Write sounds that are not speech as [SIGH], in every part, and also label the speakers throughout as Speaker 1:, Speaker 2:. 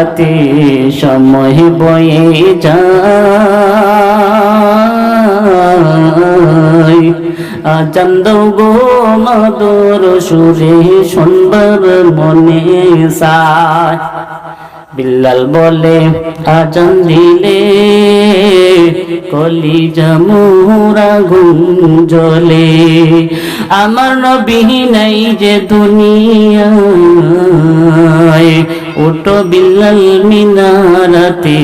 Speaker 1: মিনারাতে সময় বয়ে যায়। আচন্দ গো মধুর সুরে সুন্দর মনে সায় বিল্লাল বলে, আজান দিলে কলি জামুরা গুঞ্জলে। আমার নবী নাই যে দুনিয়ায়। ওটো বিল্লাল মিনারাতে,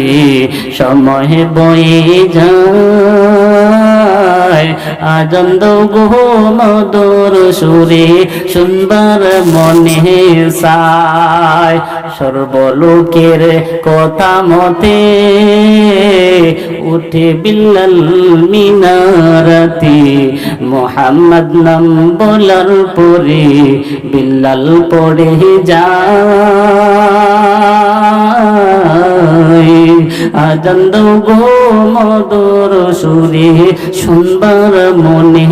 Speaker 1: সময় বয়ে যায়। আজন্দ গো মদর সুরে সুন্দর মনে সায় সর্বলোকের কথা মতে উঠে বিল্লাল মিনারাতে, মোহাম্মদ নাম বলার পরে বিল্লাল পড়ে যায়। আনন্দ গো মধুর সুরে সুন্দর মনে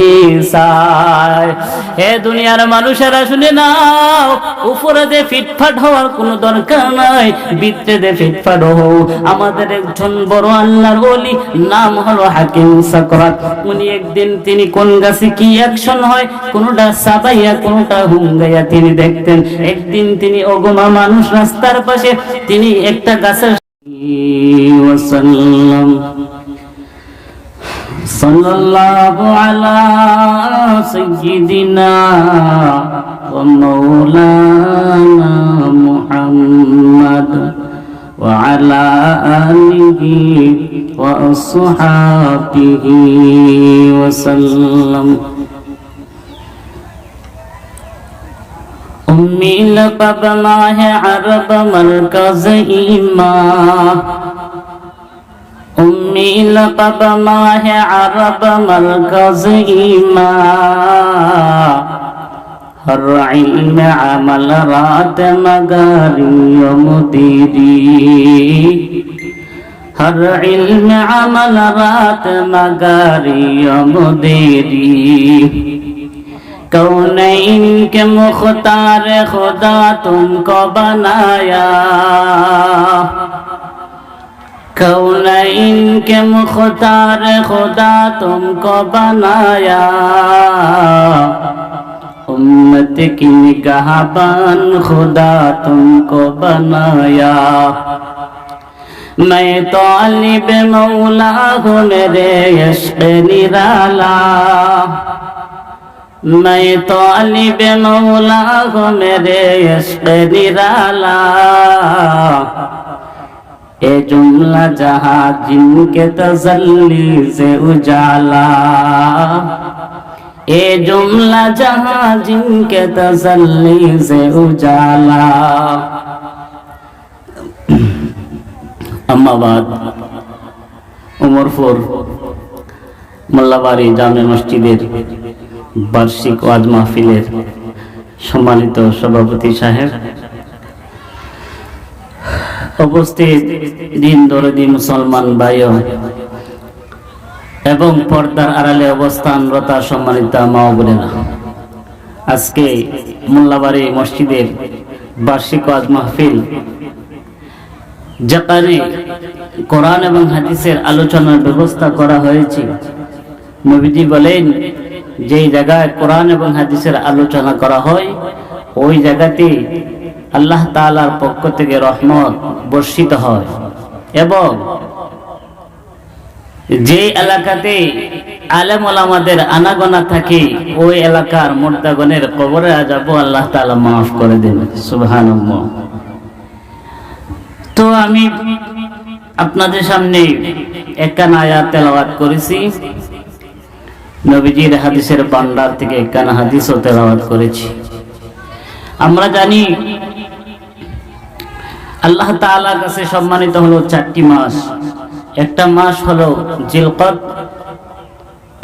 Speaker 1: সায় হে দুনিয়ার মানুষেরা শুনে নাও উপরে দে ফিটফাট হওয়ার কোনো দরকার নাই বিত্রে দে ফিটফাট হও। আমাদের একজন বড় আল্লাহর ওলি, নাম হলো হাকিম সাকরাত। উনি একদিন তিনি কোন গাছে কি অ্যাকশন হয়, কোনটা সাবাইয়া, কোনটা হুঙ্গাইয়া তিনি দেখতেন। একদিন তিনি অগমা মানুষ রাস্তার পাশে, তিনি একটা গাছের সাল্লাল্লাহু আলা سيدنا ومولانا محمد وعلى آله وأصحابه وسلم. أمي لقب ماه عرب مركز إيمان. উমিল لقب ماه عرب مركز আমল রাত মগারি মুদিরি। হর ইলমে আমল রাত মগারি ও মুদিরি। কৌনইন কে মুখতার খুদা তুমি বনায়া। कौनैन के मुख्तार खुदा तुमको बनाया उम्मत की निगाहबान खुदा तुमको बनाया मैं तो अलिब मौला हूँ मेरे यश्क निराला मैं तो अली बे मौला हूँ मेरे इश्क निराला এ জুমলা যাহা জিনকে তজল্লি সে উজালা। এ জুমলা যাহা জিনকে তজল্লি সে উজালা। আম্মাবাদ, উমরপুর, মোল্লাবাড়ি জামে মসজিদের বার্ষিক ওয়াজ মাহফিলের সম্মানিত সভাপতি সাহেব উপস্থিত দিন দরদি মুসলমান ভাই এবং পর্দার আড়ালে অবস্থানরত সম্মানিত মা বোনেরা, আজকে মোল্লাবাড়ি মসজিদের বার্ষিক আজ মাহফিল, যেখানে কোরআন এবং হাদিসের আলোচনার ব্যবস্থা করা হয়েছে। নবীজি বলেন, যেই জায়গায় কোরআন এবং হাদিসের আলোচনা করা হয়, ওই জায়গাতে আল্লাহ তালার পক্ষ থেকে রহমত বর্ষিত হয় এবং যে এলাকাতে আলেম আনাগোনা থাকে, ওই এলাকার মোর্দাগণের কবরে আজাবো আল্লাহ তালা মাফ করে দেন। সুবহান তো আমি আপনাদের সামনে একান আয়াত তেলাওয়াত করেছি। নবীজির হাদিসের বান্ডার থেকে একান হাদিসও তেলাওয়াত করেছি। আমরা জানি আল্লাহ তাআলার কাছে সম্মানিত হলো চারটি মাস। একটা মাস হলো জিলকত,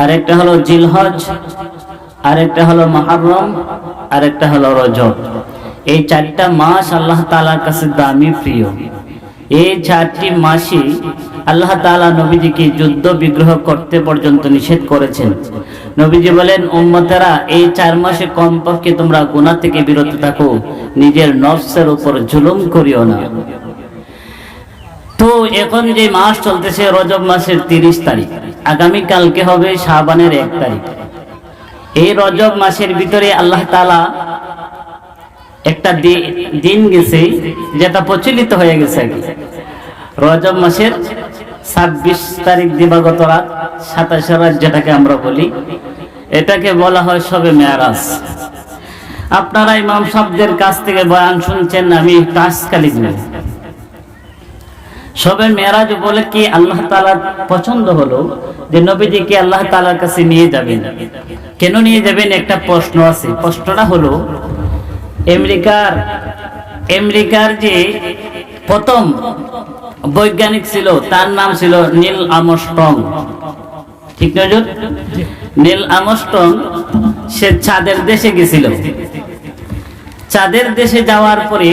Speaker 1: আরেকটা হলো জিলহজ, আরেকটা হলো মহারম, আরেকটা হলো রজব। এই চারটা মাস আল্লাহ তাআলার কাছে দামি প্রিয়। এই চারটি মাসে আল্লাহ তাআলা নবীজিকে যুদ্ধ বিগ্রহ করতে পর্যন্ত নিষেধ করেছেন। নবীজি বলেন, উম্মতেরা, এই চার মাসে কমপক্ষে তোমরা গুনাহ থেকে বিরত থাকো। নিজের নফসের উপর জুলুম করিও না। তো এখন যে মাস চলতেছে, রজব মাসের তিরিশ তারিখ। আগামী কালকে হবে শাবানের এক তারিখ। এই রজব মাসের ভিতরে আল্লাহ তালা একটা দিন গেছে, যেটা প্রচলিত হয়ে গেছে। রজব মাসের ছাব্বিশ তারিখ দিবাগত রাত, সাতাশে রাত যেটাকে আমরা বলি। এটাকে বলা হয় সবে মেয়ারাজ। আপনারা ইমাম সাহেবদের কাছ থেকে বয়ান শুনছেন, আমি কাজকালি নেব সবে মেরাজ বলে কি আল্লাহ তালার পছন্দ হলো যে নবীজিকে আল্লাহ তালার কাছে নিয়ে যাবেন? কেন নিয়ে যাবেন? একটা প্রশ্ন আছে। প্রশ্নটা হলো, আমেরিকার আমেরিকার যে প্রথম বৈজ্ঞানিক ছিল, তার নাম ছিল নীল আমস্ট্রং। ঠিক নজর নীল আমস্ট্রং, সে চাঁদের দেশে গেছিল। চাঁদের দেশে যাওয়ার পরে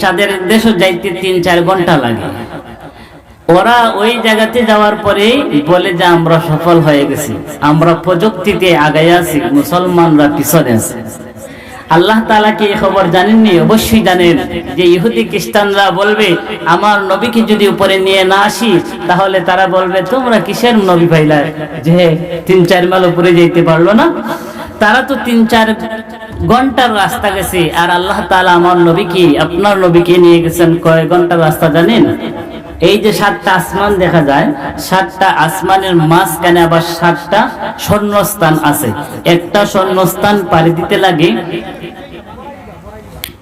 Speaker 1: চাঁদের দেশে যাইতে তিন, চার ঘণ্টা লাগে। ওরা ওই জায়গাতে যাওয়ার পরে বলে যে, আমরা সফল হয়ে গেছি। আমরা প্রযুক্তিতে আগায় আছি, মুসলমানরা পিছনে আছে। আল্লাহ তালা কি খবর জানেননি? অবশ্যই জানেন। যে ইহুদি খ্রিস্টানরা বলবে, আমার নবীকে যদি উপরে নিয়ে না আসি, তাহলে তারা বলবে, তোমরা কিসের নবী পাইলা? যে তিন চার মাইল উপরে যেতে পারল না। তারা তো তিন চার ঘণ্টার রাস্তা গেছে, আর আল্লাহ তালা আমার নবীকে, আপনার নবীকে নিয়ে গেছেন কয় ঘণ্টার রাস্তা জানেন? এই যে সাতটা আসমান দেখা যায়, সাতটা আসমানের মাঝখানে আবার সাতটা স্বর্ণস্থান আছে। একটা স্বর্ণস্থান পাড়ি দিতে লাগে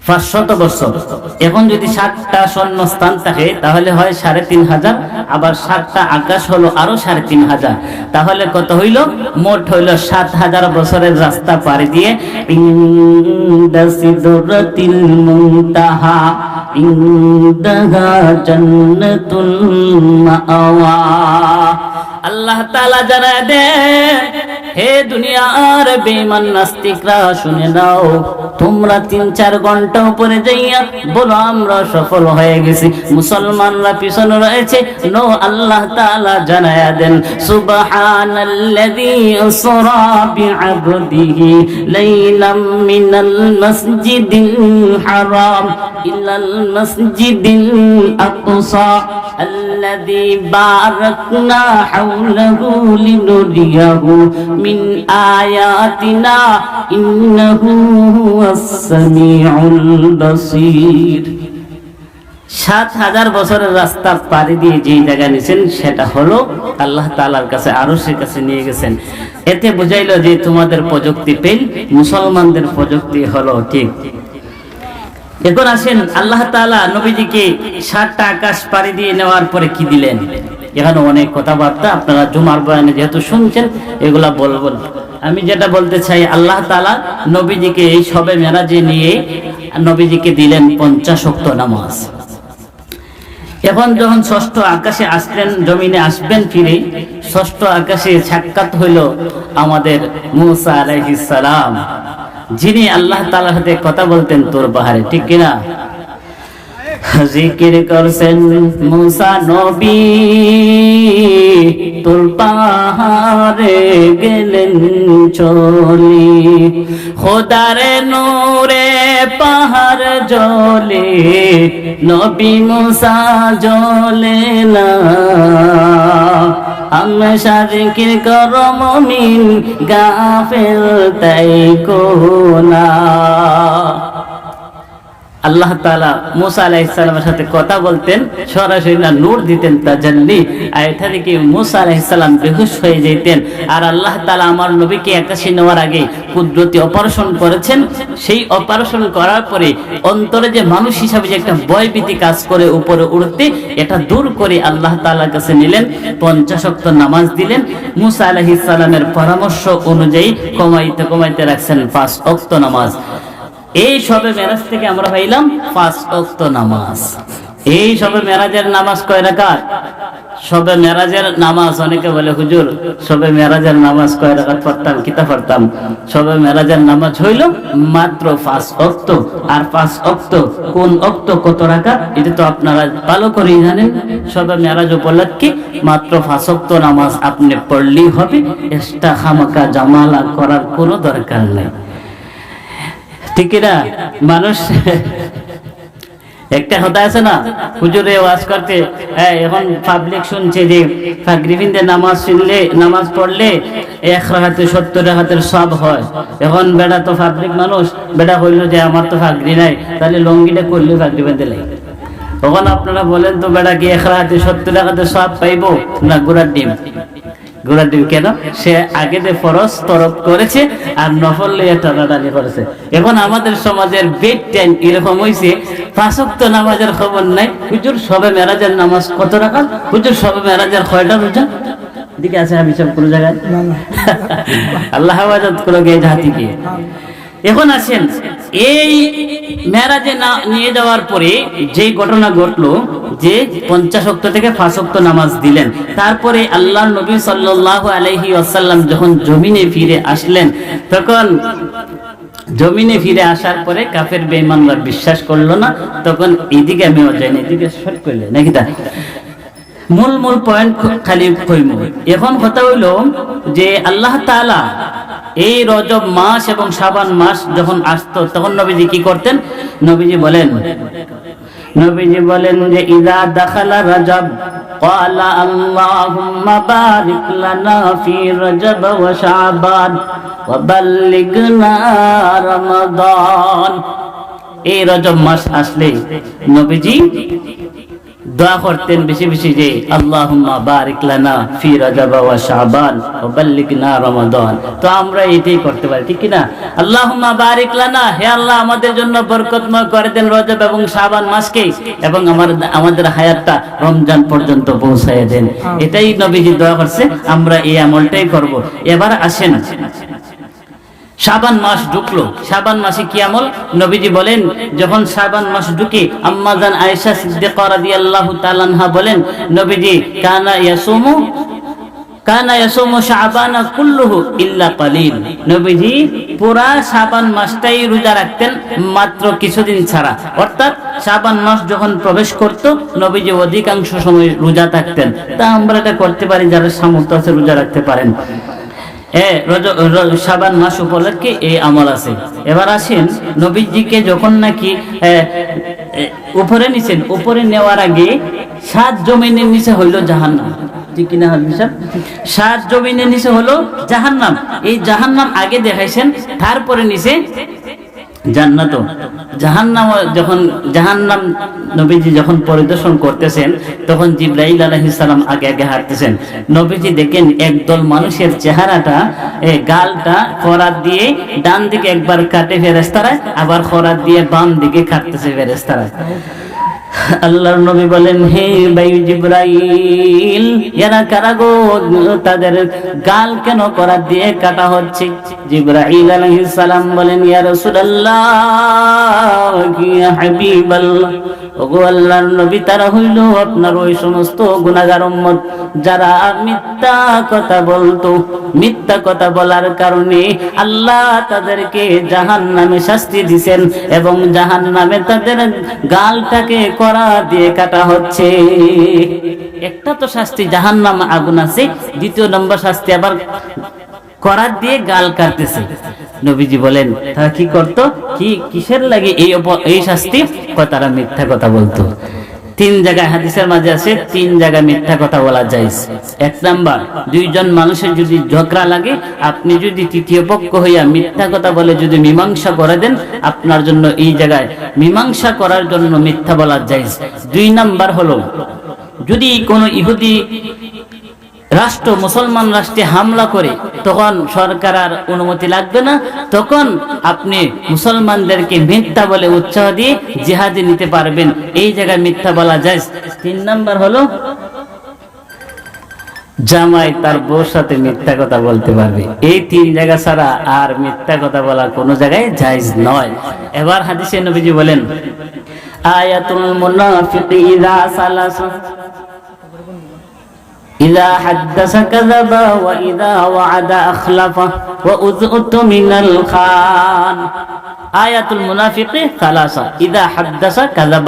Speaker 1: পাঁচশত বছর। এখন যদি সাতটা স্বর্ণ স্থান থাকে, তাহলে হয় সাড়ে তিন হাজার। আবার সাতটা আকাশ হলো আরও সাড়ে তিন হাজার। তাহলে কত হইল? মোট হইল সাত হাজার বছরের রাস্তা পাড়ি দিয়ে মুনতাহা, ইনদাহা জান্নাতুল মাআওয়া আল্লাহ তাআলা জানায় দেন হে দুনিয়ার বেঈমান নাস্তিকরা, শুনে নাও, তোমরা তিন চার ঘণ্টা উপরে যাইয়া বলো, আমরা সফল হয়ে গেছি। মুসলমানরা পিছনে রয়েছে, নো আল্লাহ তাআলা জানায়া দেন, সুবহানাল্লাযী আসরা লাইলাম মিনাল মাসজিদিল হারাম ইলাল মাসজিদিল আকসা। الذي باركنا حوله لنريه من آياتنا إنه هو السميع البصير সাত হাজার বছরের রাস্তা পাড়ি দিয়ে যে জায়গা নিয়েছেন সেটা হলো আল্লাহ তালার কাছে আরো সে কাছে নিয়ে গেছেন এতে বুঝাইলো যে তোমাদের প্রযুক্তি পেল মুসলমানদের প্রযুক্তি হলো ঠিক এখন আসেন, আল্লাহ তাআলা নবীজিকে সাতটা আকাশ পাড়ি দিয়ে নেওয়ার পরে কি দিলেন? এখানে অনেক কথাবার্তা, আপনারা জুমার বয়ানে যেহেতু শুনছেন, এগুলা বলব। আমি যেটা বলতে চাই, আল্লাহ তালা নবীজিকে এই সবে মেরাজে নিয়ে নবীজিকে দিলেন পঞ্চাশ ওয়াক্ত নামাজ। এখন যখন ষষ্ঠ আকাশে আসলেন, জমিনে আসবেন ফিরে, ষষ্ঠ আকাশে সাক্ষাৎ হইল আমাদের মুসা আলাইহিস সালাম। যিনি আল্লাহ তাআলার সাথে কথা বলতেন তোর পাহাড়ে ঠিক কিনা? জিকির করছেন মুসা নবী, তোর পাহাড়ে গেলেন চলি। খোদারে নূরে পাহাড় জলে, নবী মুসা জলে না। আমি জিকির কর মমিন গাফেল তাই কোনা আল্লাহ তাআলা মুসা আলাইহিস সালামের সাথে কথা বলতেন, সরাসরি না নূর দিতেন তাজাল্লি আর এটা থেকে মুসা আলাইহিস সালাম বেহুশ হয়ে যেতেন। আর আল্লাহ তাআলা আমার নবীকে আকাশে নেওয়ার আগে কুদরতি অপারেশন করেছেন। সেই অপারেশন করার পরে অন্তরে যে মানুষ হিসাবে যে একটা ভয়ভীতি কাজ করে উপরে উঠতে, এটা দূর করে আল্লাহ তাআলার কাছে নিলেন, পঞ্চাশ ওয়াক্ত নামাজ দিলেন। মুসা আলাইহিস সালামের পরামর্শ অনুযায়ী কমাইতে কমাইতে রাখছেন পাঁচ অক্ত নামাজ। এই সবে মেরাজ থেকে আমরা পাইলাম পাঁচ অক্ত নামাজ। এই সবে মেরাজের নামাজ কয় রাকাত? সবে মেরাজের নামাজ, অনেকে বলে, হুজুর, সবে মেরাজের নামাজ কয় রাকাত পড়তাম, কিতা পড়তাম? সবে মেরাজের নামাজ হইল মাত্র পাঁচ অক্ত আর পাঁচ অক্ত কোন অক্ত কত রাকাত? এটা তো আপনারা ভালো করেই জানেন। সবে মেরাজ উপলক্ষে মাত্র পাঁচ অক্ত নামাজ আপনি পড়লেই হবে। এক্সট্রা খামাকা জামালা করার কোনো দরকার নাই। ঠিক না মানুষ একটা কথা আছে না? হুজুরে ওয়াজ করতে হ্যাঁ, এখন পাবলিক শুনছে যে ফাগরিবিন্দে নামাজ শুনলে নামাজ পড়লে এক সত্তর সব হয়। এখন বেটা তো পাবলিক মানুষ বেটা কইলো যে আমার তো ফাগরি নাই তাহলে লঙ্গিটা করলে ফাগরি লাগে। তখন আপনারা বলেন তো বেড়া কি এক রাখাতে সত্তর রাখাতে সব পাইবো না গোড়ার ডিম? গোড়া ডিম কেন? সে আগে যে ফরজ তরফ করেছে আর নফল লইয়া টানাটানি করেছে। এখন আমাদের সমাজের বেড টাইম এরকম হয়েছে পাঁচক্ত নামাজের খবর নাই। হুজুর সবে মেরাজের নামাজ কত রাখা হুজুর সবে মেরাজের কয়টা রোজা? দিকে আছে আমি সব কোনো জায়গায়? [LAUGHS] আল্লাহ হেফাজত করো গে জাতিকে এখন আসেন এই মেরাজে না নিয়ে যাওয়ার পরে যে ঘটনা ঘটলো, যে পঞ্চাশ অক্ত থেকে অক্ত নামাজ দিলেন, তারপরে আল্লাহ নবী সাল্লাহ আলহি আসাল্লাম যখন জমিনে ফিরে আসলেন, তখন জমিনে ফিরে আসার পরে কাফের বেঈমানরা বিশ্বাস করল না, তখন এদিকে আমিও যাইনি এদিকে শর্ট করলে, নাকি তা? মূল মূল পয়েন্ট খালি কইম এখন কথা হইল যে আল্লাহ তাআলা এই রজব মাস এবং শাবান মাস যখন আসতো তখন নবীজি কি করতেন নবীজি বলেন নবীজি বলেন যে ইদা দাখালা রজব قال اللهم بارك لنا في رجب وشعبان وبلغنا رمضان এই রজব মাস আসলে নবীজি দোয়া করতেন বেশি বেশি যে আল্লাহুম্মা বারিক লানা ফি রজব ওয়া শাবান ওয়া বাল্লিগনা রমাদান। তো আমরা এটাই করতে পারি ঠিক কি না? আল্লাহুম্মা বারিক লানা হে আল্লাহ আমাদের জন্য বরকতময় করে দেন রজব এবং শাবান মাসকে এবং আমার আমাদের হায়াতটা রমজান পর্যন্ত পৌঁছায় দেন। এটাই নবীজি দোয়া করছে আমরা এই আমলটাই করব। এবার আসেন শাবান মাস ঢুকলো। শাবান মাসে কি আমল? নবীজি বলেন, যখন শাবান মাস ঢুকে আম্মাজান আয়েশা সিদ্দিকা রাদিয়াল্লাহু তাআলা বলেন, নবীজি, কানা ইয়াসুমু কানা ইয়াসুমু শাবানা কুল্লুহু ইল্লা কালিল। নবীজি পুরা শাবান মাসটাই রোজা রাখতেন মাত্র কিছুদিন ছাড়া। অর্থাৎ শাবান মাস যখন প্রবেশ করত, নবীজি অধিকাংশ সময় রোজা থাকতেন। তা আমরা এটা করতে পারি যারা সামর্থ্য আছে রোজা রাখতে পারেন। শাবান মাস উপলক্ষে এই আমল আছে। এবার আসেন, নবীজিকে যখন নাকি উপরে নিছেন, উপরে নেওয়ার আগে সাত জমিনের নিচে হইল জাহান্নাম। সাত জমিনের নিচে হলো জাহান্নাম। এই জাহান্নাম আগে দেখাইছেন, তারপরে নিচে জান্নাত। জাহান্নাম যখন জাহান্নাম নবীজি যখন পরিদর্শন করতেছেন, তখন জিব্রাইল আলাইহিস আগে আগে হাঁটতেছেন। নবীজি দেখেন একদল মানুষের চেহারাটা গালটা খরাত দিয়ে ডান দিকে একবার কাটে ফেরেস্তারায় আবার খরার দিয়ে বাম দিকে কাটতেছে ফেরেস্তারায় আল্লাহর নবী বলেন, হে ভাই জিব্রাইল, এরা কারা গো? তাদের গাল কেন করা দিয়ে কাটা হচ্ছে? জিব্রাইল আলাইহিস সালাম বলেন, ইয়া রাসূলুল্লাহ, ইয়া হাবিবাল্লাহ ওগো আল্লাহর নবী, তারা হইল আপনার ওই সমস্ত গুনাহগার উম্মত। যারা মিথ্যা কথা বলতো, মিথ্যা কথা বলার কারণে আল্লাহ তাদেরকে জাহান্নামে শাস্তি দিবেন এবং জাহান্নামে তাদের গালটাকে করা দিয়ে কাটা হচ্ছে। একটা তো শাস্তি, জাহান্নাম আগুন আছে, দ্বিতীয় নম্বর শাস্তি আবার করার দিয়ে গাল কাটতেছে। নবীজি বলেন, তারা কি করত? কি, কিসের লাগে এই এই শাস্তি? তারা মিথ্যা কথা বলতো। তিন জায়গায় হাদিসের মাঝে আছে, তিন জায়গায় মিথ্যা কথা বলা যায়। এক নাম্বার, দুইজন মানুষের যদি ঝগড়া লাগে, আপনি যদি তৃতীয় পক্ষ হইয়া মিথ্যা কথা বলে যদি মীমাংসা করে দেন, আপনার জন্য এই জায়গায় মীমাংসা করার জন্য মিথ্যা বলা যায়। দুই নাম্বার হলো, যদি কোনো ইহুদি রাষ্ট্র, মুসলমান রাষ্ট্রে হামলা করে তখন সরকার আর অনুমতি লাগবে না। তখন আপনি মুসলমানদেরকে মিথ্যা বলে উৎসাহ দিয়ে জিহাদি নিতে পারবেন। এই জায়গায় মিথ্যা বলা যায়। তিন নাম্বার হলো জামাই তার বউর সাথে মিথ্যা কথা বলতে পারবে। এই তিন জায়গা ছাড়া আর মিথ্যা কথা বলা কোনো জায়গায় জায়জ নয়। এবার হাদিসে নবীজি বলেন, আয়াতুল মুনাফিকি ইযা সালাসা। إذا حدث كذب وإذا وعد أخلف وأذؤت من الخان آية المنافق ثلاثة إذا حدث كذب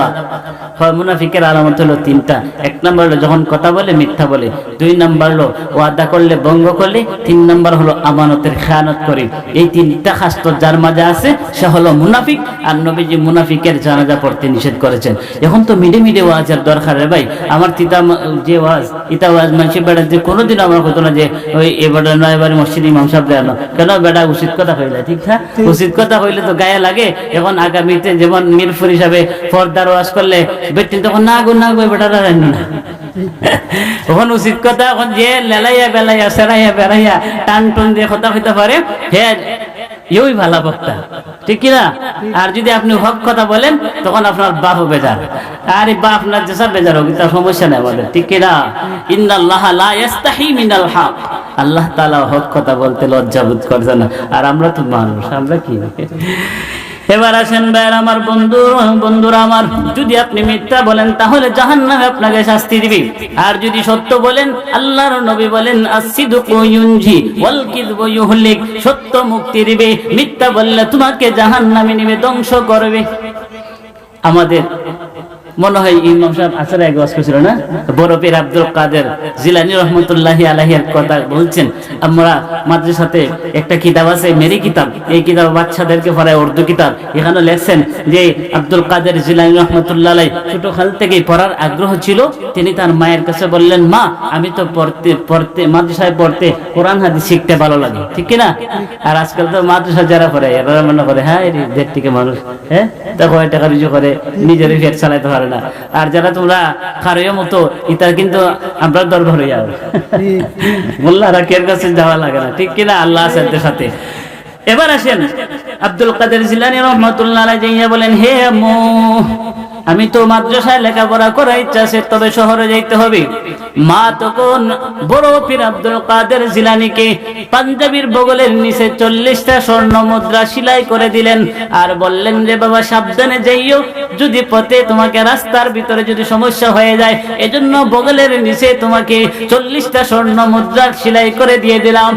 Speaker 1: হয় মুনাফিকের আলামত হলো তিনটা এক নম্বর হলো যখন কথা বলে মিথ্যা বলে দুই নম্বর হলো ওয়াদা করলে ভঙ্গ করলে তিন নম্বর হলো আমানতের খেয়ানত করে এই তিনটা খাস্ত যার মাঝে আছে সে হলো মুনাফিক আর নবীজি মুনাফিকের জানাজা পড়তে নিষেধ করেছেন এখন তো মিডে মিডে ওয়াজের দরকার রে ভাই আমার তিতা মা- যে ওয়াজ ইতা ওয়াজ মানুষের বেড়া যে কোনোদিন আমার কত না যে ওই এবারে নয় এবারে মসজিদ ইমাম সাহেব দেয় না। কেন বেড়া উচিত কথা হইলে, ঠিক না? উচিত কথা হইলে তো গায়ে লাগে। এখন আগামীতে যেমন মিরপুর হিসাবে পর্দার ওয়াজ করলে বেটি তখন না গো না গো বেটারা না। তখন উচিত কথা, এখন যে লেলাইয়া বেলাইয়া, সেরাইয়া বেড়াইয়া টান টুন দিয়ে কথা হইতে পারে, হে ইউই ভালো বক্তা। ঠিক কিনা? আর যদি আপনি হক কথা বলেন, তখন আপনার বাপ বেজার। আর বা আপনার যেসব বেজার হোক, তার সমস্যা নেই বলেন ঠিক কিনা? ইন্নাল্লাহ লা ইয়াস্তাহি মিনাল হক। আল্লাহ তাআলা হক কথা বলতে লজ্জা বোধ করছে না। আর আমরা তো মানুষ, আমরা কি? এবার আসেন ভাইয়ের আমার বন্ধু, বন্ধুরা আমার, যদি আপনি মিথ্যা বলেন, তাহলে জাহান নামে আপনাকে শাস্তি দিবি। আর যদি সত্য বলেন, আল্লাহর নবী বলেন সত্য মুক্তি দিবে। মিথ্যা বললে তোমাকে জাহান নামে নিবে, ধ্বংস করবে। আমাদের মনে হয় ইমাম সাহেব আসার এক ওয়াজ করেছিল না? বরফের আব্দুল কাদের জিলানি রহমতুল্লাহি আলাহির কথা বলছেন, আমরা মাদ্রাসাতে একটা কিতাব আছে, মেরি কিতাব। এই কিতাব বাচ্চাদেরকে পড়ায় উর্দু কিতাব। এখানে লেখছেন যে, আব্দুল কাদের জিলানি রহমতুল্লাহ ছোট কাল থেকেই পড়ার আগ্রহ ছিল। তিনি তার মায়ের কাছে বললেন, মা, আমি তো পড়তে পড়তে, মাদ্রাসায় পড়তে কোরআন, হাদিস শিখতে ভালো লাগে। ঠিক কি না আর আজকাল তো মাদ্রাসা যারা পড়ে, এরা মনে করে হ্যাঁ দেড় থেকে মানুষ। হ্যাঁ? তা কয় টাকা রুজু করে? নিজেরই পেট চালাতে পারে না। আর যারা তোমরা খারইয়ের মতো ইতা কিন্তু আমরা দরবার হইয়া মোল্লারা কের কাছে যাওয়া লাগে না? ঠিক কিনা? আল্লাহ আছে সাথে। এবার আসেন আব্দুল কাদের জিলানি রহমতুল্লাহ যাইয়া বলেন, হে মো আমি তো মাদ্রাসায় লেখাপড়া করার ইচ্ছা আছে, তবে শহরে যাইতে হবে। মা তখন বড় পীর আব্দুল কাদের জিলানিকে পাঞ্জাবির বগলের নিচে চল্লিশটা স্বর্ণ মুদ্রা সিলাই করে দিলেন আর বললেন যে, বাবা, সাবধানে যাইও। যদি পথে তোমাকে রাস্তার ভিতরে যদি সমস্যা হয়ে যায়, এজন্য বগলের নিচে তোমাকে চল্লিশটা স্বর্ণ মুদ্রা সিলাই করে দিয়ে দিলাম।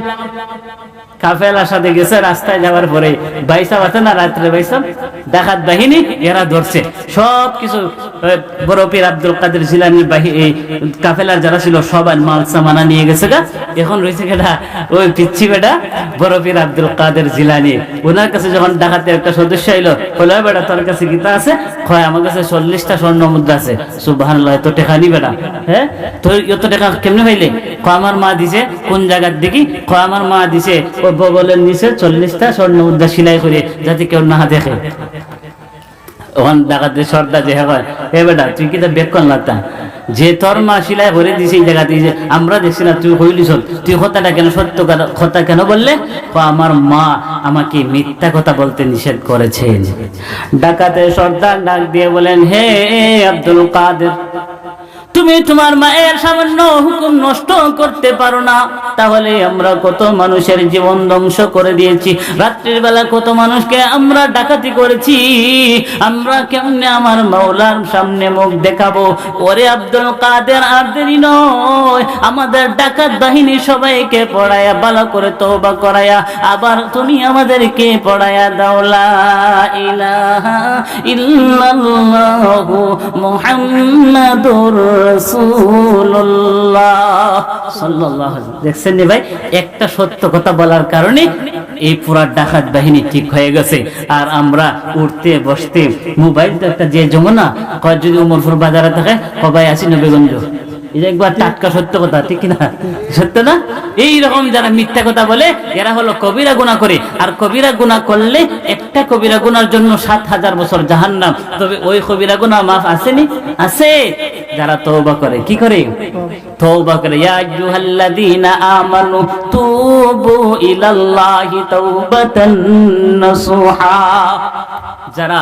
Speaker 1: কাফেলার সাথে গেছে, রাস্তায় যাওয়ার পরে বাইসাব আছে না, রাত্রে বাইসাব ডাকাত বাহিনী, এরা ধরছে। সব কিছু বড় পীর আব্দুল কাদের জিলানি বাহি- এই কাফেলার যারা ছিল, সবার মাল সামানা নিয়ে গেছে গা। এখন রয়েছে কেটা ওই পিচ্ছি বেটা, বড় পীর আব্দুল কাদের জিলানি। ওনার কাছে যখন ডাকাতের একটা সদস্য এলো "ওই বেটা, তোর কাছে গীতা আছে? কয়, আমার কাছে চল্লিশটা স্বর্ণ মুদ্রা আছে। সুবাহ এত টেকা নি। বেটা হ্যাঁ তোর এত টাকা কেমনে হইলে ক আমার মা দিছে, কোন জায়গার দেখি ক আমার মা দিছে, ও বগলের নিচে চল্লিশটা স্বর্ণ মুদ্রা সিলাই করে, যাতে কেউ না দেখে। ওখান ডাকাতে সর্দা যে হয় এ বেটা, তুই কি তা বেক করলা তা? যে তোর মা সিলাই করে দিছে এই জায়গাতে যে আমরা দেখছি না, তুই হইলি শোন তুই কথাটা কেন, সত্য কথা- কেন বললে? আমার মা আমাকে মিথ্যা কথা বলতে নিষেধ করেছেন। ডাকাতে সর্দার ডাক দিয়ে বলেন হে, আব্দুল কাদের তুমি তোমার মায়ের সামান্য হুকুম নষ্ট করতে পারো না। তাহলে আমরা কত মানুষের জীবন ধ্বংস করে দিয়েছি। রাত্রির বেলা কত মানুষকে আমরা ডাকাতি করেছি। আমরা কেমনে আমার মাওলার সামনে মুখ দেখাবো? ওরে আব্দুল কাদের আর দেরি নয়। আমাদের ডাকাত বাহিনী সবাইকে পড়ায়া, ভালো করে তওবা করায়া, আবার তুমি আমাদেরকে পড়ায়া দাওলা ইলাহা ইল্লাল্লাহু মুহাম্মাদুর দেখছেন ভাই? একটা সত্য কথা বলার কারণে এই পুরা ডাকাত বাহিনী ঠিক হয়ে গেছে। আর আমরা উঠতে, বসতে, মোবাইল তো একটা যে যমুনা, কয় যদি উমরপুর বাজারে থাকে, কবাই আছি নবীগঞ্জ। এটা একবার টাটকা সত্য কথা, ঠিক না সত্য না? এই রকম যারা মিথ্যা কথা বলে, এরা হলো কবিরা গুণা করে। আর কবিরা গুণা করলে একটা কবিরা গুনার জন্য সাত হাজার বছর জাহান্নাম। তবে ওই কবিরা গুণা মাফ আসেনি? আছে। যারা তওবা করে, কি করে? তওবা করে। ইয়া আইয়ুহাল্লাযীনা আমানু তুবু ইলাল্লাহি তাওবাতান নাসুহা। যারা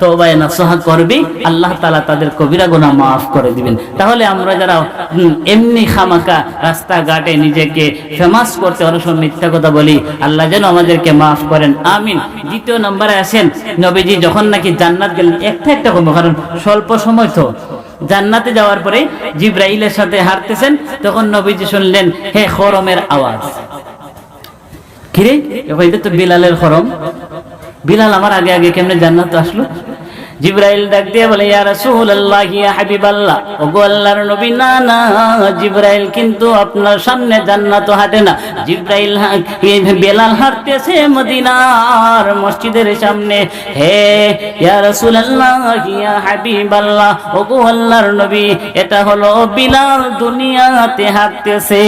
Speaker 1: তওবায়ে নাসুহা করবে, আল্লাহ তাআলা তাদের কবিরা গুনাহ মাফ করে দিবেন। তাহলে আমরা যারা এমনি খামাকা রাস্তাঘাটে নিজেকে ফেমাস করতে অনেক সময় মিথ্যা কথা বলি, আল্লাহ যেন আমাদেরকে মাফ করেন, আমিন। দ্বিতীয় নম্বরে আসেন, নবীজি যখন নাকি জান্নাত গেলেন, একটা একটা কমবো কারণ স্বল্প সময় তো। জান্নাতে যাওয়ার পরে জিব্রাইলের সাথে হাঁটতেছেন, তখন নবীজি শুনলেন, হে খরমের আওয়াজ। কিরে এটা তো বিলালের খরম। বিলাল আমার আগে আগে কেমনে জান্নাত আসলো? জিব্রাইল ডাক দিয়ে বলে, ইয়া রাসূলুল্লাহ, ইয়া হাবিবাল্লাহ। ওগো আল্লাহর নবী, না না, জিব্রাইল কিন্তু আপনার সামনে জান্নাত হাঁটে না। জিব্রাইল বেলাল হাঁটতেছে মদিনার মসজিদের সামনে। হে, ইয়া রাসূলুল্লাহ, ইয়া হাবিবাল্লাহ। ওগো আল্লাহর নবী, এটা হলো বিলাল দুনিয়াতে হাঁটতেছে।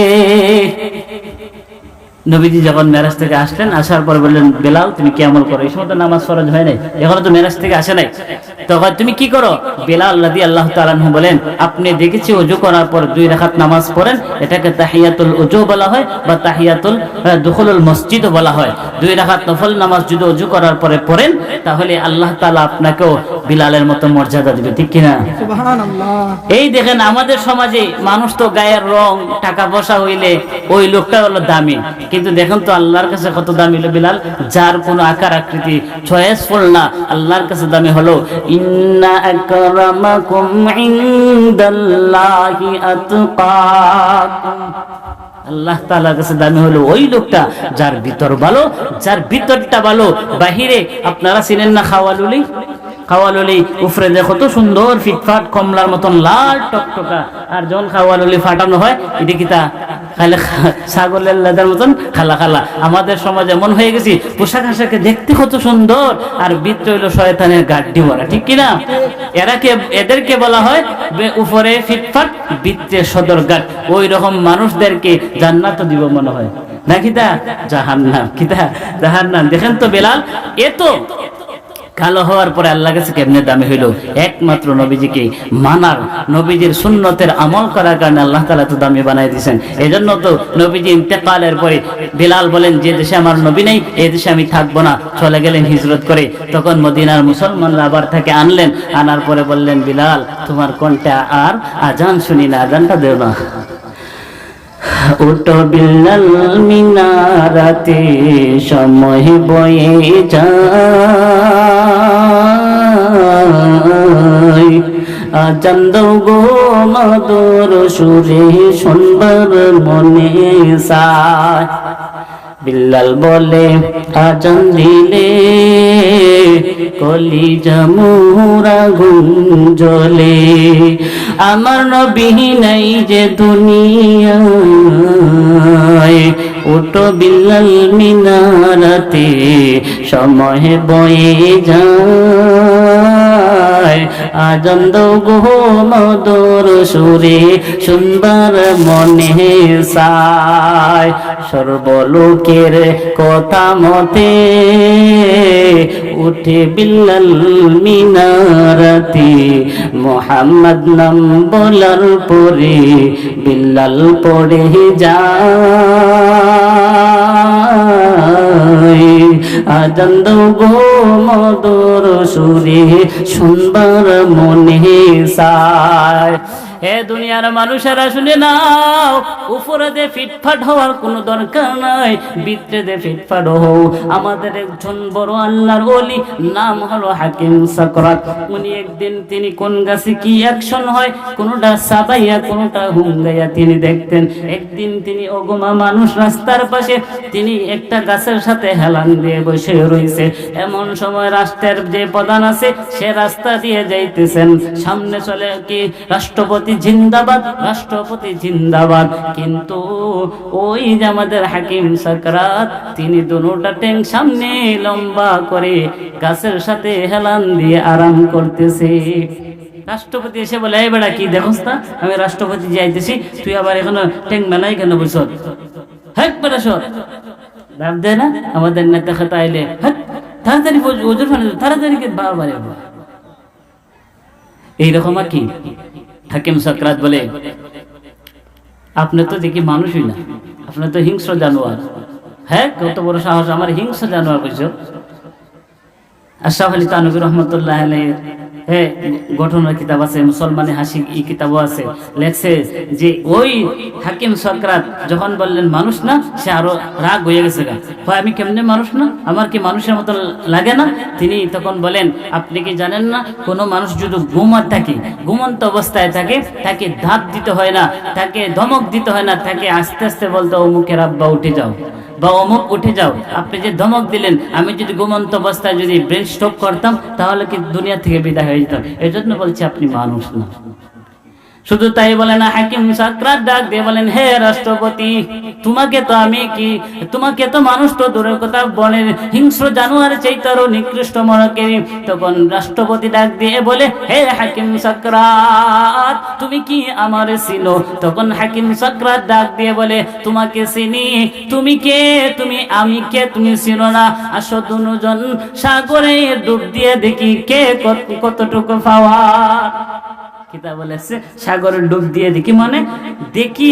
Speaker 1: নবীজি যখন মেরাজ থেকে আসলেন আসার পর বললেন বেলাল তুমি কি আমল করো? এই সময় তো নামাজ ফরজ হয় নাই। এখনও তো মেরাজ থেকে আসে নাই। তখন তুমি কি করো? বেলাল আল্লাহ আল্লাহ তালানহু বলেন আপনি দেখেছি অজু করার পর দুই রাখাত নামাজ পড়েন। এটাকে তাহিয়াতুল অজু বলা হয় বা তাহিয়াতুল দুখুলুল মসজিদও বলা হয়। দুই রাখাত নফল নামাজ যদি অজু করার পরে পড়েন তাহলে আল্লাহ তালা আপনাকেও বিলালের মতো মর্যাদা দিবে। ঠিক কিনা? এই দেখেন আমাদের সমাজে মানুষ তো গায়ের রং টাকা পয়সা হইলে ওই লোকটা হলো দামি। কিন্তু দেখেন তো আল্লাহর কাছে কত দামি হলো বিলাল, যার কোনো আকার আকৃতি চয়েসফুল না, আল্লাহর কাছে দামি হলো আল্লাহ তাআলার কাছে দামি হলো ওই লোকটা, যার ভিতর ভালো, যার ভিতরটা ভালো। বাহিরে আপনারা চিনেন না খাওয়ালুলি? খাওয়ালুলি, উফরে যে কত সুন্দর ফিটফাট কমলার মতন লাল টকটকা। আর যখন খাওয়ালুলি ফাটানো হয়, এটা কি তা? খালে ছাগলের লেদার মতন খালা খালা। আমাদের সমাজ এমন হয়ে গেছি, পোশাক আশাকে দেখতে কত সুন্দর, আর বৃত্ত হইল শয়তানের গাড্ডি ভরা ঠিক কিনা? এরাকে এদেরকে বলা হয় উপরে ফিটফাট, বৃত্তে সদর গাট ওই রকম মানুষদেরকে জান্নাত দিব মনে হয়। না কিতা জাহান্নাম। কিতা জাহান্নাম। দেখেন তো বেলাল, এ তো কালো হওয়ার পরে আল্লাহ কাছে কেমনে দামি হইল? একমাত্র নবীজিকে মানার? নবীজির সুন্নতের আমল করার কারণে আল্লাহ তালা তো দামি বানাই দিয়েছেন। এই জন্য তো নবীজি ইন্তেকালের পরে বিলাল বলেন, যে দেশে আমার নবী নেই এই দেশে আমি থাকব না। চলে গেলেন হিজরত করে। তখন মদিনার মুসলমানরা আবার তাকে আনলেন। আনার পরে বললেন, বিলাল, তোমার কোনটা আর আজান শুনি না, আজানটা দেও না উটো বিল্লাল মিনারাতে সময় বয়ে যায়। আচন্দ গো মাদর সুরে শুনবার মনে সায় বিল্লাল বলে আজান দিলে কলি জামুরা গুঞ্জলে। আমার নবী নাই যে দুনিয়ায়। ওটো বিল্লাল মিনারাতে, সময় বয়ে যায়। আজন্দ গো মদর সুরে সুন্দর মনে সায় সর্বলোকের কথা মতে উঠে বিল্লাল মিনারাতে মোহাম্মদ নাম বলার পরে বিল্লাল পড়ে যায়। আনন্দ গো মদর সুরে সুন্দর মনে সায় হে দুনিয়ার মানুষেরা শুনে নাও উপরে দে ফিটফাট হওয়ার কোনো দরকার নাই ভিতরে দে ফিটফাট হও। আমাদের একজন বড় আল্লাহর ওলি, নাম হলো হাকিম সাকরাত। উনি একদিন তিনি কোন গাছে কি অ্যাকশন হয়, কোনোটা সাবাইয়া, কোনোটা হুঙ্গাইয়া তিনি দেখতেন। একদিন তিনি অগমা মানুষ রাস্তার পাশে, তিনি একটা গাছের সাথে হেলান দিয়ে বসে রয়েছে এমন সময় রাষ্ট্রের যে প্রধান আছে, সে রাস্তা দিয়ে যাইতেছেন। সামনে চলে কি রাষ্ট্রপতি জিন্দাবাদ, রাষ্ট্রপতি জিন্দাবাদ। কিন্তু ওই যে আমাদের হাকিম সাকরাত তিনি দুটা ট্যাঙ্ক সামনে লম্বা করে গাছের সাথে হেলান দিয়ে আরাম করতেছে। রাষ্ট্রপতি এসে বলে, এই বেড়া কি দেখোস না? আমি রাষ্ট্রপতি যাইতেছি, তুই আবার এখনও ট্যাঙ্ক মেলাই কেন বলছ? হ্যাঁ বেড়া সর লাভ দেয় না, আমাদের নেতা খাতা হ্যাঁ তাড়াতাড়ি ওজোর ফানে, তাড়াতাড়ি কে বাবা এইরকম আর কি? হাকিম সাকরাত বলে, আপনি তো দেখি মানুষই না। আপনি তো হিংস্র জানোয়ার। হ্যাঁ কত বড় সাহস। আমার হিংস্র জানোয়ার বুঝছ? আশরাফ আলী তানবী রহমতুল্লাহ আলাইহির হ্যাঁ গঠনের কিতাব আছে, মুসলমানের হাসি এই কিতাবও আছে। লেখছে যে, ওই হাকিম সকরাত যখন বললেন মানুষ না, সে আরও রাগ হয়ে গেছে হয় আমি কেমনে মানুষ না? আমার কি মানুষের মতো লাগে না? তিনি তখন বলেন, আপনি কি জানেন না, কোনো মানুষ যদি ঘুমার থাকে, ঘুমন্ত অবস্থায় থাকে, তাকে ধাপ দিতে হয় না, তাকে ধমক দিতে হয় না, তাকে আস্তে আস্তে বলতে অমুকের আব্বা, উঠে যাও। বা অমুক উঠে যাও, আপনি যে ধমক দিলেন, আমি যদি ঘুমন্ত অবস্থায় যদি ব্রেন স্ট্রোক করতাম, তাহলে কি দুনিয়া থেকে বিদায় হয়ে যেতাম। এজন্য বলছি আপনি মানুষ না। শুধু তাই বলে না, হাকিম সাকরাত ডাক দিয়ে বলেন, হে রাষ্ট্রপতি, তোমাকে তো আমি কি? তোমাকে তো মানুষ তো দূরের কথা বনের হিংস্র জানোয়ার চাইতারও নিকৃষ্ট মনে তখন রাষ্ট্রপতি ডাক দিয়ে বলে, হে হাকিম সাকরাত, তুমি কি আমার চিনো? তখন হাকিম সাকরাত ডাক দিয়ে বলে, তোমাকে চিনি। তুমি কে? তুমি আমি কে? তুমি চিনো না। আসো দুজন সাগরে ডুব দিয়ে দেখি কে কত- কতটুকু পাওয়া সাগরে ডুব দিয়ে দেখি মানে? দেখি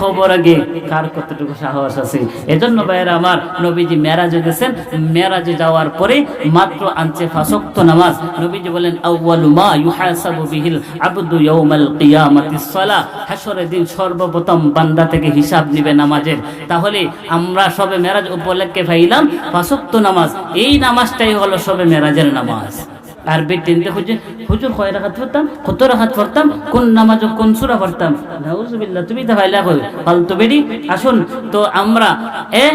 Speaker 1: খবর আগে। কার কতটুকু সাহস আছে? এজন্য ভাইয়েরা আমার নবীজি মেরাজে গেছেন। মেরাজে যাওয়ার পরে মাত্র আনছে ফাসক্ত নামাজ। নবীজি বলেন মা ইউহাসাবু বিহিল আবদু ইয়াউমাল কিয়ামাতিস হাসরের দিন সর্বপ্রথম বান্দা থেকে হিসাব নিবে নামাজের। তাহলে আমরা সবে মেরাজ উপলক্ষে পাইলাম ফাসক্ত নামাজ। এই নামাজটাই হলো সবে মেরাজের নামাজ। আর বেটিনতে খুঁজে হুজুর কয় রাখাত পড়তাম কত রাখাত পড়তাম, কোন নামাজ কোন সুরা পড়তাম। নাউজুবিল্লাহ, তুমি তো ভাইলা কই, ফালতু বেরি আসুন, তো আমরা, এ,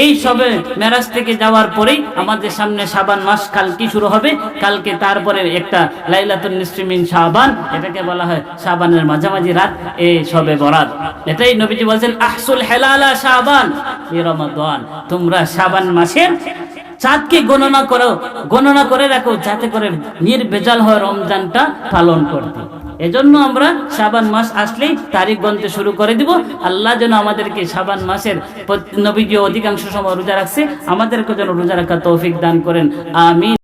Speaker 1: এই সবে মেরাজ থেকে যাওয়ার পরেই আমাদের সামনে সাবান মাস, কাল কি শুরু হবে? কালকে তারপরে একটা লাইলাতুন নিসমিন শাবান, এটাকে বলা হয় সাবানের মাঝামাঝি রাত এই সবে বরাত। এটাই নবীজি বলছেন, আহসুল হেলালা শাবান এই রমাদান। তোমরা সাবান মাসের চাঁদকে গণনা করো, গণনা করে রাখো, যাতে করে নির্ভেজাল হয় রমজানটা পালন করতে। এজন্য আমরা সাবান মাস আসলেই তারিখ গণতে শুরু করে দিব। আল্লাহ যেন আমাদেরকে সাবান মাসের নবীজি অধিকাংশ সময় রোজা রাখছে। আমাদেরকে যেন রোজা রাখা তৌফিক দান করেন। আমিন।